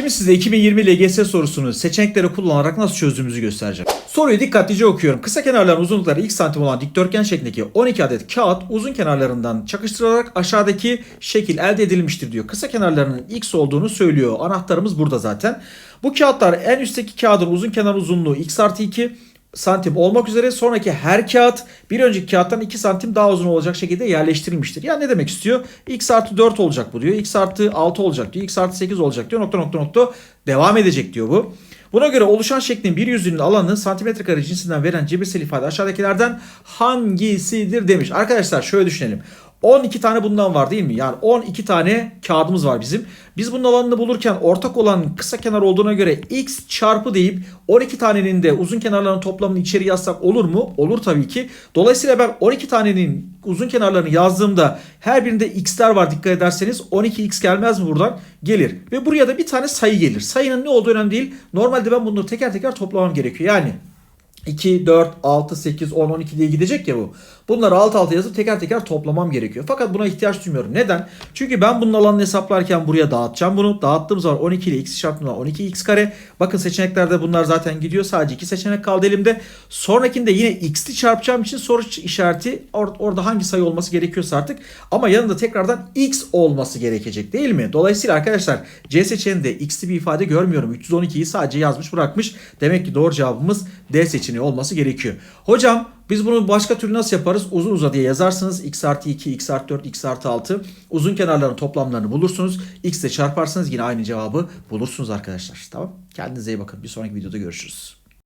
Şimdi size 2020 LGS sorusunu seçenekleri kullanarak nasıl çözdüğümüzü göstereceğim. Soruyu dikkatlice okuyorum. Kısa kenarların uzunlukları x santim olan dikdörtgen şeklindeki 12 adet kağıt uzun kenarlarından çakıştırılarak aşağıdaki şekil elde edilmiştir diyor. Kısa kenarlarının x olduğunu söylüyor. Anahtarımız burada zaten. Bu kağıtlar en üstteki kağıdın uzun kenar uzunluğu x artı 2 santim olmak üzere sonraki her kağıt bir önceki kağıttan 2 santim daha uzun olacak şekilde yerleştirilmiştir. Yani ne demek istiyor? x artı 4 olacak bu diyor. x artı 6 olacak diyor. x artı 8 olacak diyor. Nokta nokta nokta devam edecek diyor bu. Buna göre oluşan şeklin bir yüzünün alanını santimetre kare cinsinden veren cebirsel ifade aşağıdakilerden hangisidir demiş. Arkadaşlar şöyle düşünelim. 12 tane bundan var değil mi? Yani 12 tane kağıdımız var bizim. Biz bunun alanını bulurken ortak olan kısa kenar olduğuna göre x çarpı deyip 12 tanenin de uzun kenarlarının toplamını içeri yazsak olur mu? Olur tabii ki. Dolayısıyla ben 12 tanenin uzun kenarlarını yazdığımda her birinde x'ler var dikkat ederseniz 12x gelmez mi buradan? Gelir. Ve buraya da bir tane sayı gelir. Sayının ne olduğu önemli değil. Normalde ben bunları teker teker toplamam gerekiyor. Yani 2, 4, 6, 8, 10, 12 diye gidecek ya bu. Bunları alt alta yazıp teker teker toplamam gerekiyor. Fakat buna ihtiyaç duymuyorum. Neden? Çünkü ben bunun alanını hesaplarken buraya dağıtacağım bunu. Dağıttığım zaman 12 ile x çarptığımda 12x kare. Bakın seçeneklerde bunlar zaten gidiyor. Sadece iki seçenek kaldı elimde. Sonrakinde yine x'li çarpacağım için soru işareti or- orada hangi sayı olması gerekiyorsa artık. Ama yanında tekrardan x olması gerekecek değil mi? Dolayısıyla arkadaşlar C seçeneğinde x'li bir ifade görmüyorum. 312'yi sadece yazmış bırakmış. Demek ki doğru cevabımız D seçeneği olması gerekiyor. Hocam biz bunu başka türlü nasıl yaparız? Uzun uza diye yazarsınız. x artı 2, x artı 4, x artı 6. Uzun kenarların toplamlarını bulursunuz. x ile çarparsanız yine aynı cevabı bulursunuz arkadaşlar. Tamam. Kendinize iyi bakın. Bir sonraki videoda görüşürüz.